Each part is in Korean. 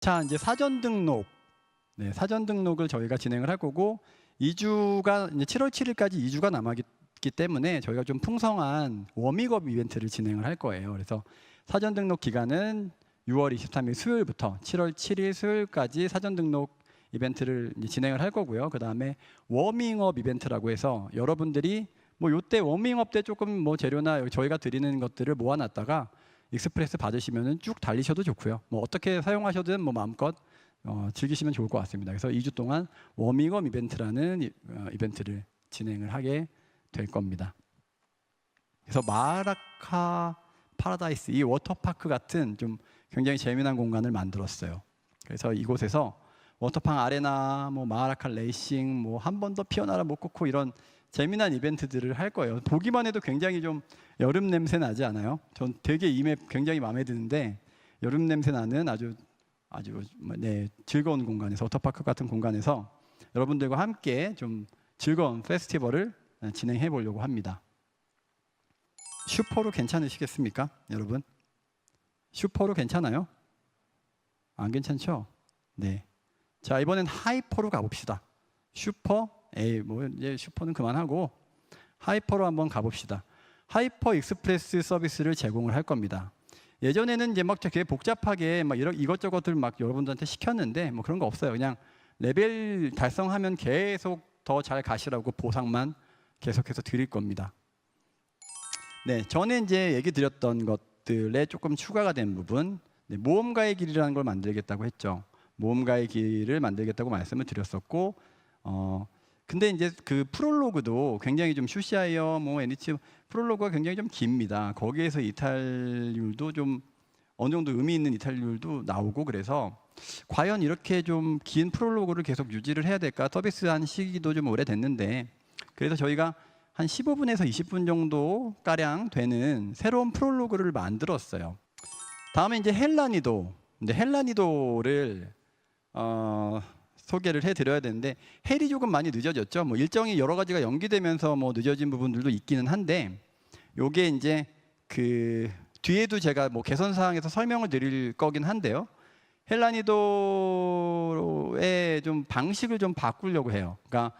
자, 이제 사전 등록. 네, 사전 등록을 저희가 진행을 할 거고 2주가 이제 7월 7일까지 2주가 남았기 때문에 저희가 좀 풍성한 워밍업 이벤트를 진행을 할 거예요. 그래서 사전 등록 기간은 6월 23일 수요일부터 7월 7일 수요일까지 사전 등록 이벤트를 진행을 할 거고요. 그 다음에 워밍업 이벤트라고 해서 여러분들이 뭐 요때 워밍업 때 조금 뭐 재료나 저희가 드리는 것들을 모아놨다가 익스프레스 받으시면은 쭉 달리셔도 좋고요. 뭐 어떻게 사용하셔든 뭐 마음껏 어, 즐기시면 좋을 것 같습니다. 그래서 2주 동안 워밍업 이벤트라는 이, 어, 이벤트를 진행을 하게 될 겁니다. 그래서 마라카 파라다이스 이 워터파크 같은 좀 굉장히 재미난 공간을 만들었어요. 그래서 이곳에서 워터팡 아레나, 뭐 마라카 레이싱, 뭐 한 번 더 피어나라 모코코 이런 재미난 이벤트들을 할 거예요. 보기만 해도 굉장히 좀 여름 냄새 나지 않아요? 전 되게 이 맵 굉장히 마음에 드는데 여름 냄새 나는 아주 아주 네, 즐거운 공간에서 워터파크 같은 공간에서 여러분들과 함께 좀 즐거운 페스티벌을 진행해 보려고 합니다. 슈퍼로 괜찮으시겠습니까, 여러분? 슈퍼로 괜찮아요? 안 괜찮죠? 네. 자 이번엔 하이퍼로 가봅시다. 슈퍼, 에이 뭐 이제 슈퍼는 그만하고 하이퍼로 한번 가봅시다. 하이퍼 익스프레스 서비스를 제공을 할 겁니다. 예전에는 이제 막 되게 복잡하게 막 이런 이것저것들 막 여러분들한테 시켰는데 뭐 그런 거 없어요. 그냥 레벨 달성하면 계속 더 잘 가시라고 보상만 계속해서 드릴 겁니다. 네, 전에 이제 얘기 드렸던 것들에 조금 추가가 된 부분, 네, 모험가의 길이라는 걸 만들겠다고 했죠. 모험가의 길을 만들겠다고 말씀을 드렸었고, 어, 근데 이제 그 프롤로그도 굉장히 좀 슈시아이어, 뭐 애니치 프롤로그가 굉장히 좀 깁니다. 거기에서 이탈률도 좀 어느 정도 의미 있는 이탈률도 나오고 그래서 과연 이렇게 좀 긴 프롤로그를 계속 유지를 해야 될까? 서비스한 시기도 좀 오래됐는데 그래서 저희가 한 15분에서 20분 정도 가량 되는 새로운 프롤로그를 만들었어요. 다음에 이제 헬라니도, 이제 헬라니도를 어, 소개를 해드려야 되는데 헬이 조금 많이 늦어졌죠. 뭐 일정이 여러 가지가 연기되면서 뭐 늦어진 부분들도 있기는 한데 요게 이제 그 뒤에도 제가 뭐 개선 사항에서 설명을 드릴 거긴 한데요. 헬라니도의 좀 방식을 좀 바꾸려고 해요. 그러니까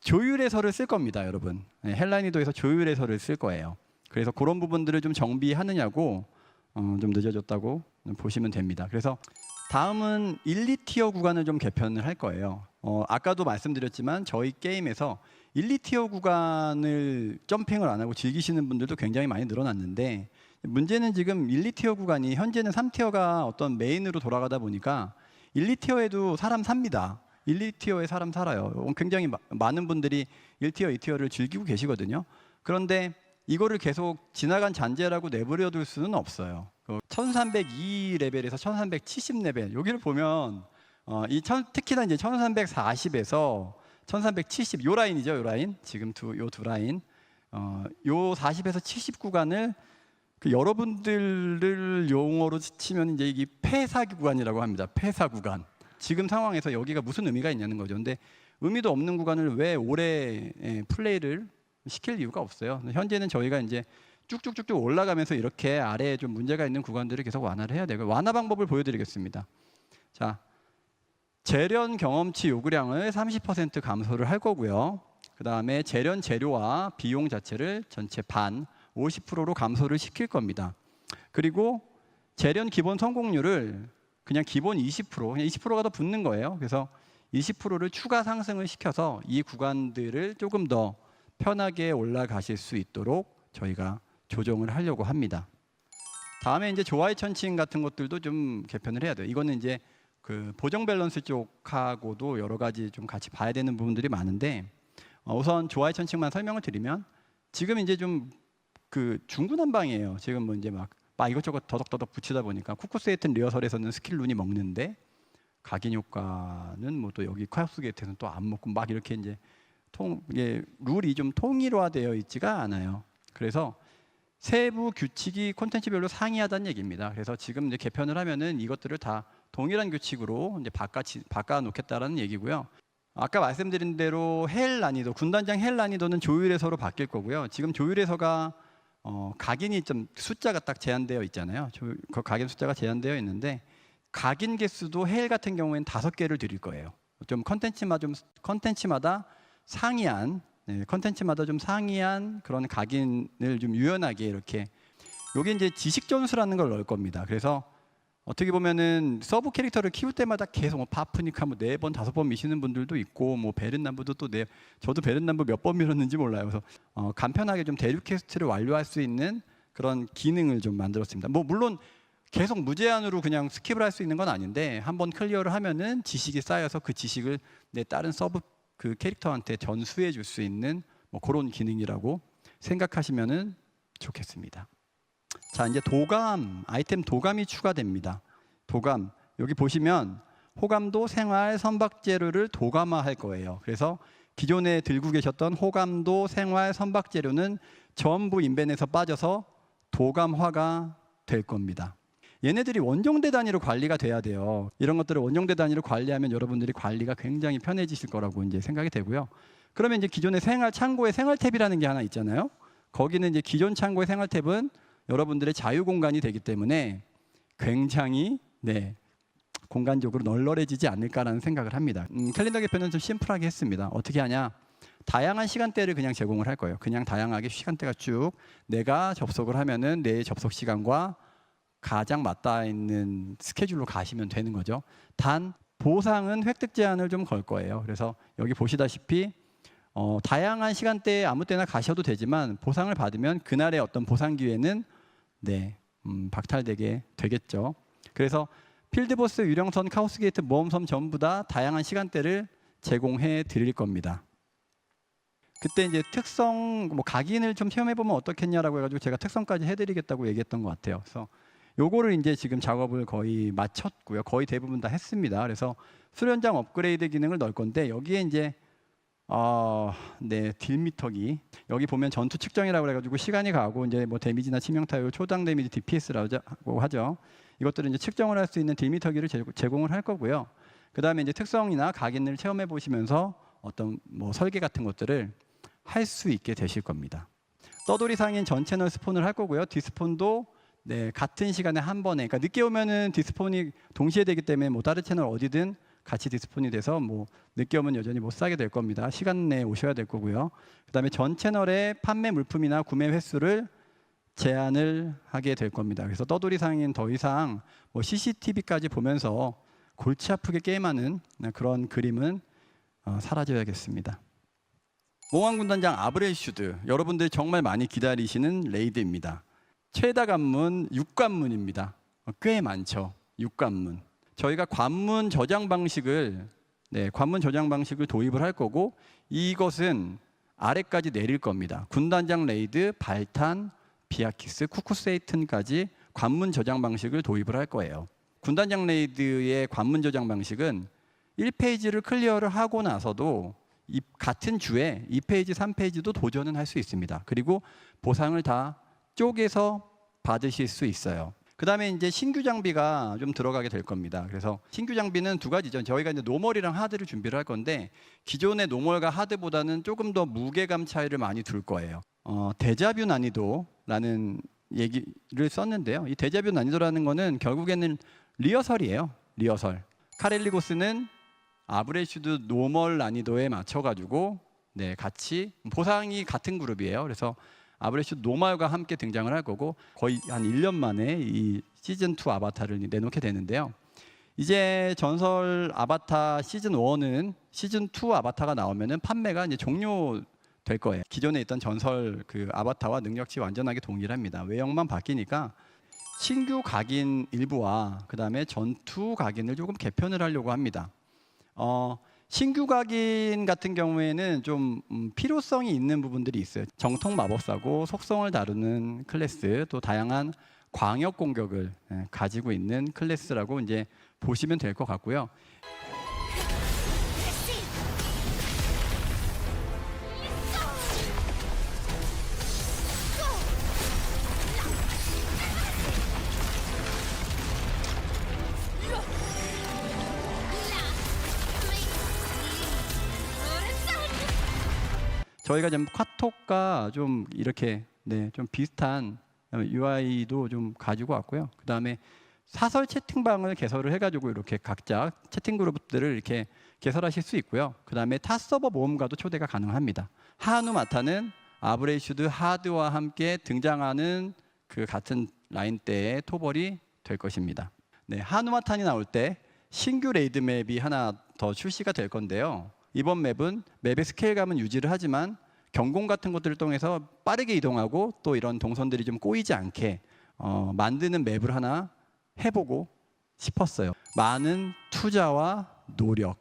조율해서를 쓸 겁니다, 여러분. 네, 헬라니도에서 조율해서를 쓸 거예요. 그래서 그런 부분들을 좀 정비하느냐고 어, 좀 늦어졌다고 보시면 됩니다. 그래서 다음은 1, 2티어 구간을 좀 개편을 할 거예요. 어, 아까도 말씀드렸지만 저희 게임에서 1, 2티어 구간을 점핑을 안 하고 즐기시는 분들도 굉장히 많이 늘어났는데 문제는 지금 1, 2티어 구간이 현재는 3티어가 어떤 메인으로 돌아가다 보니까 1, 2티어에도 사람 삽니다. 1, 2티어에 사람 살아요. 굉장히 마- 많은 분들이 1티어, 2티어를 즐기고 계시거든요. 그런데 이거를 계속 지나간 잔재라고 내버려 둘 수는 없어요. 1302 레벨에서 1370 레벨 여기를 보면 어, 이 천, 특히나 이제 1340에서 1370 요 라인이죠, 요 라인. 지금 두 요 두 라인. 어, 요 40에서 70 구간을 그 여러분들을 용어로 치면 이제 이게 폐사 구간이라고 합니다. 폐사 구간. 지금 상황에서 여기가 무슨 의미가 있냐는 거죠. 근데 의미도 없는 구간을 왜 오래 예, 플레이를 시킬 이유가 없어요. 현재는 저희가 이제 쭉쭉쭉쭉 올라가면서 이렇게 아래에 좀 문제가 있는 구간들을 계속 완화를 해야 되고 완화 방법을 보여드리겠습니다. 자, 재련 경험치 요구량을 30% 감소를 할 거고요. 그 다음에 재련 재료와 비용 자체를 전체 반 50%로 감소를 시킬 겁니다. 그리고 재련 기본 성공률을 그냥 기본 20% 그냥 20%가 더 붙는 거예요. 그래서 20%를 추가 상승을 시켜서 이 구간들을 조금 더 편하게 올라가실 수 있도록 저희가 조정을 하려고 합니다. 다음에 이제 조화의 천칭 같은 것들도 좀 개편을 해야 돼요. 이거는 이제 그 보정 밸런스 쪽하고도 여러 가지 좀 같이 봐야 되는 부분들이 많은데 어, 우선 조화의 천칭만 설명을 드리면 지금 이제 좀 그 중구난방이에요. 지금 뭐 이제 막, 막 이것저것 더덕더덕 붙이다 보니까 쿠쿠스 게이트 리허설에서는 스킬 룬이 먹는데 각인 효과는 뭐 또 여기 카우스 게이트에서는 또 안 먹고 막 이렇게 이제 통 이게 룰이 좀 통일화되어 있지가 않아요. 그래서 세부 규칙이 콘텐츠별로 상이하다는 얘기입니다. 그래서 지금 이제 개편을 하면은 이것들을 다 동일한 규칙으로 이제 바꿔 바꿔 놓겠다라는 얘기고요. 아까 말씀드린 대로 헬 난이도 군단장 헬 난이도는 조율해서로 바뀔 거고요. 지금 조율해서가 어, 각인이 좀 숫자가 딱 제한되어 있잖아요. 조, 그 각인 숫자가 제한되어 있는데 각인 개수도 헤일 같은 경우에는 다섯 개를 드릴 거예요. 좀 컨텐츠마다 좀 컨텐츠마다 상이한 네, 컨텐츠마다 좀 상이한 그런 각인을 좀 유연하게 이렇게 요게 이제 지식 전수라는 걸 넣을 겁니다. 그래서 어떻게 보면은 서브 캐릭터를 키울 때마다 계속 뭐 파프니카 뭐네 번 다섯 번 미시는 분들도 있고 뭐 베른남부도 또 네 저도 베른남부 몇 번 밀었는지 몰라요. 그래서 어, 간편하게 좀 대륙 퀘스트를 완료할 수 있는 그런 기능을 좀 만들었습니다. 뭐 물론 계속 무제한으로 그냥 스킵을 할 수 있는 건 아닌데 한번 클리어를 하면은 지식이 쌓여서 그 지식을 내 다른 서브 그 캐릭터한테 전수해 줄 수 있는 뭐 그런 기능이라고 생각하시면은 좋겠습니다. 자 이제 도감 아이템 도감이 추가됩니다. 도감 여기 보시면 호감도 생활 선박 재료를 도감화할 거예요. 그래서 기존에 들고 계셨던 호감도 생활 선박 재료는 전부 인벤에서 빠져서 도감화가 될 겁니다. 얘네들이 원정대 단위로 관리가 돼야 돼요. 이런 것들을 원정대 단위로 관리하면 여러분들이 관리가 굉장히 편해지실 거라고 이제 생각이 되고요. 그러면 이제 기존의 생활 창고의 생활 탭이라는 게 하나 있잖아요. 거기는 이제 기존 창고의 생활 탭은 여러분들의 자유 공간이 되기 때문에 굉장히 네 공간적으로 널널해지지 않을까라는 생각을 합니다. 음, 캘린더 개편은 좀 심플하게 했습니다. 어떻게 하냐? 다양한 시간대를 그냥 제공을 할 거예요. 그냥 다양하게 시간대가 쭉 내가 접속을 하면은 내 접속 시간과 가장 맞닿아 있는 스케줄로 가시면 되는 거죠. 단 보상은 획득 제한을 좀 걸 거예요. 그래서 여기 보시다시피 어, 다양한 시간대에 아무 때나 가셔도 되지만 보상을 받으면 그날의 어떤 보상 기회는 네 음, 박탈되게 되겠죠. 그래서 필드보스, 유령선, 카오스게이트, 모험섬 전부 다 다양한 시간대를 제공해 드릴 겁니다. 그때 이제 특성 뭐 각인을 좀 체험해 보면 어떻겠냐라고 해가지고 제가 특성까지 해드리겠다고 얘기했던 것 같아요. 그래서 요거를 이제 지금 작업을 거의 마쳤고요. 거의 대부분 다 했습니다. 그래서 수련장 업그레이드 기능을 넣을 건데 여기에 이제 어, 네, 딜미터기 여기 보면 전투 측정이라고 해가지고 시간이 가고 이제 뭐 데미지나 치명 타율, 초당 데미지 DPS라고 하죠. 이것들을 이제 측정을 할 수 있는 딜미터기를 제- 제공을 할 거고요. 그 다음에 이제 특성이나 각인을 체험해 보시면서 어떤 뭐 설계 같은 것들을 할 수 있게 되실 겁니다. 떠돌이 상인 전 채널 스폰을 할 거고요. 디스폰도 네, 같은 시간에 한 번에 그러니까 늦게 오면은 디스폰이 동시에 되기 때문에 뭐 다른 채널 어디든 같이 디스폰이 돼서 뭐 늦게 오면 여전히 못 사게 될 겁니다. 시간 내에 오셔야 될 거고요. 그다음에 전 채널의 판매 물품이나 구매 횟수를 제한을 하게 될 겁니다. 그래서 떠돌이 상인 더 이상 뭐 CCTV까지 보면서 골치 아프게 게임하는 그런 그림은 어, 사라져야겠습니다. 몽환 군단장 아브렐슈드 여러분들 정말 많이 기다리시는 레이드입니다. 최다 관문 6관문입니다. 어, 꽤 많죠. 6관문. 저희가 관문 저장 방식을 네, 관문 저장 방식을 도입을 할 거고 이것은 아래까지 내릴 겁니다. 군단장 레이드, 발탄, 비아키스, 쿠쿠세이튼까지 관문 저장 방식을 도입을 할 거예요. 군단장 레이드의 관문 저장 방식은 1페이지를 클리어를 하고 나서도 이 같은 주에 2페이지, 3페이지도 도전은 할 수 있습니다. 그리고 보상을 다 쪼개서 받으실 수 있어요. 그 다음에 이제 신규 장비가 좀 들어가게 될 겁니다. 그래서 신규 장비는 두 가지죠. 저희가 이제 노멀이랑 하드를 준비를 할 건데 기존의 노멀과 하드보다는 조금 더 무게감 차이를 많이 둘 거예요. 어, 데자뷰 난이도라는 얘기를 썼는데요. 이 데자뷰 난이도라는 거는 결국에는 리허설이에요. 리허설. 카렐리고스는 아브레슈드 노멀 난이도에 맞춰가지고 네 같이 보상이 같은 그룹이에요. 그래서 아브레슈드 노멀과 함께 등장을 할 거고 거의 한 1년 만에 이 시즌 2 아바타를 내놓게 되는데요. 이제 전설 아바타 시즌 1은 시즌 2 아바타가 나오면은 판매가 이제 종료 될 거예요. 기존에 있던 전설 그 아바타와 능력치 완전하게 동일합니다. 외형만 바뀌니까 신규 각인 일부와 그다음에 전투 각인을 조금 개편을 하려고 합니다. 어, 신규 각인 같은 경우에는 좀 음, 필요성이 있는 부분들이 있어요. 정통 마법사고 속성을 다루는 클래스, 또 다양한 광역 공격을 예, 가지고 있는 클래스라고 이제 보시면 될 것 같고요. 저희가 지금 카톡과 좀 이렇게 네, 좀 비슷한 UI도 좀 가지고 왔고요. 그 다음에 사설 채팅방을 개설을 해가지고 이렇게 각자 채팅 그룹들을 이렇게 개설하실 수 있고요. 그 다음에 타 서버 모험가도 초대가 가능합니다. 하누 마타는 아브레이슈드 하드와 함께 등장하는 그 같은 라인대의 토벌이 될 것입니다. 네, 하누마탄이 나올 때 신규 레이드 맵이 하나 더 출시가 될 건데요. 이번 맵은 맵의 스케일감은 유지를 하지만 경공 같은 것들을 통해서 빠르게 이동하고 또 이런 동선들이 좀 꼬이지 않게 어, 만드는 맵을 하나 해보고 싶었어요. 많은 투자와 노력,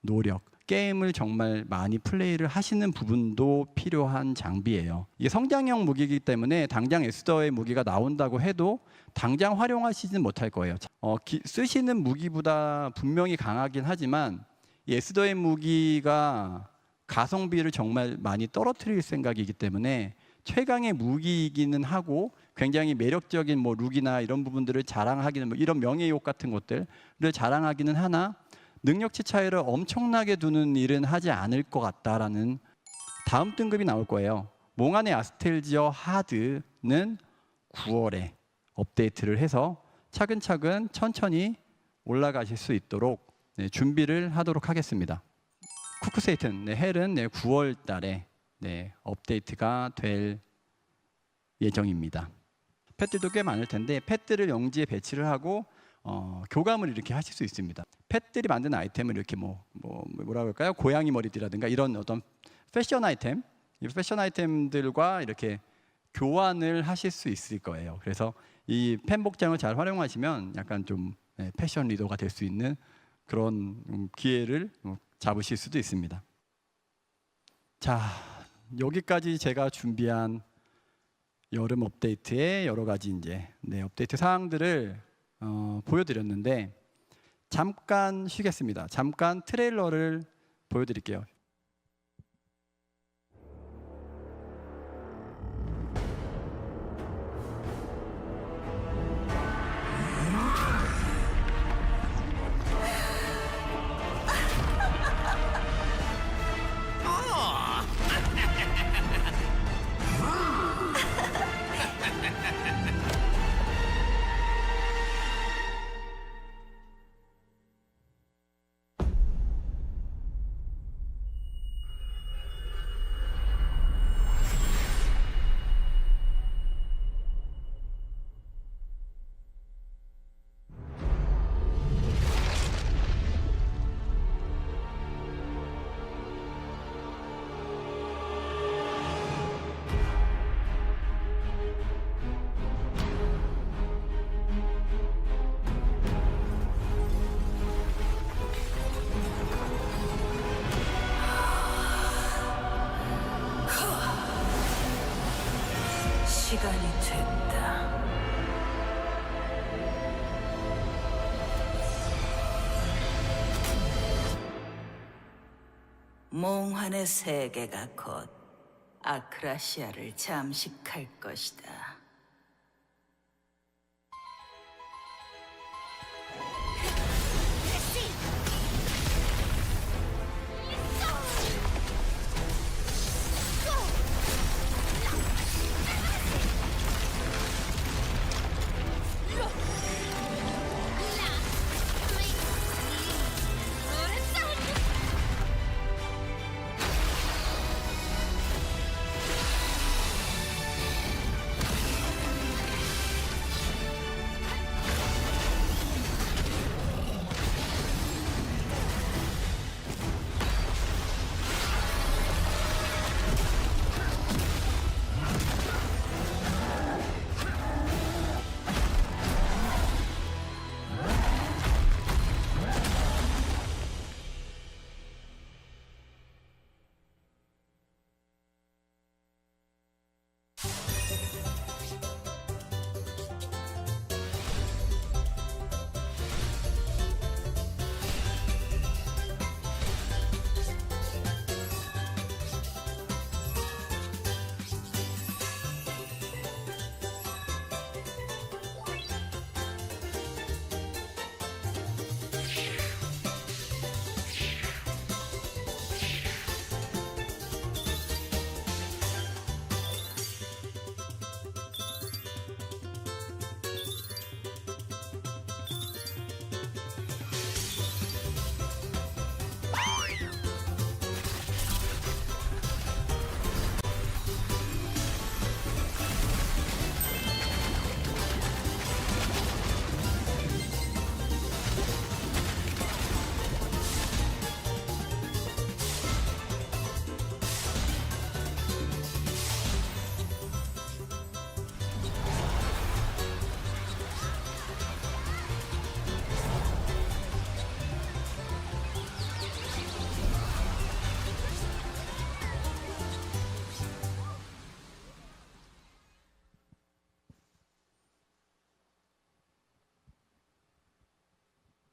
노력, 게임을 정말 많이 플레이를 하시는 부분도 필요한 장비예요. 이게 성장형 무기이기 때문에 당장 에스더의 무기가 나온다고 해도 당장 활용하시진 못할 거예요. 어, 기- 쓰시는 무기보다 분명히 강하긴 하지만 이 에스더의 무기가 가성비를 정말 많이 떨어뜨릴 생각이기 때문에 최강의 무기이기는 하고 굉장히 매력적인 뭐 룩이나 이런 부분들을 자랑하기는 뭐 이런 명예욕 같은 것들을 자랑하기는 하나 능력치 차이를 엄청나게 두는 일은 하지 않을 것 같다라는 다음 등급이 나올 거예요. 몽환의 아스텔지어 하드는 9월에 업데이트를 해서 차근차근 천천히 올라가실 수 있도록 네, 준비를 하도록 하겠습니다. 쿠크세이튼 네, 헬은 네, 9월 달에 네, 업데이트가 될 예정입니다. 펫들도 꽤 많을 텐데 펫들을 영지에 배치를 하고 어, 교감을 이렇게 하실 수 있습니다. 펫들이 만드는 아이템을 이렇게 뭐, 뭐 뭐라 그럴까요? 고양이 머리띠라든가 이런 어떤 패션 아이템, 이 패션 아이템들과 이렇게 교환을 하실 수 있을 거예요. 그래서 이 팬복장을 잘 활용하시면 약간 좀 네, 패션 리더가 될 수 있는 그런 음, 기회를 어, 잡으실 수도 있습니다. 자, 여기까지 제가 준비한 여름 업데이트의 여러 가지 이제 네, 업데이트 사항들을 어, 보여드렸는데 잠깐 쉬겠습니다. 잠깐 트레일러를 보여드릴게요. 시간이 됐다. 몽환의 세계가 곧 아크라시아를 잠식할 것이다.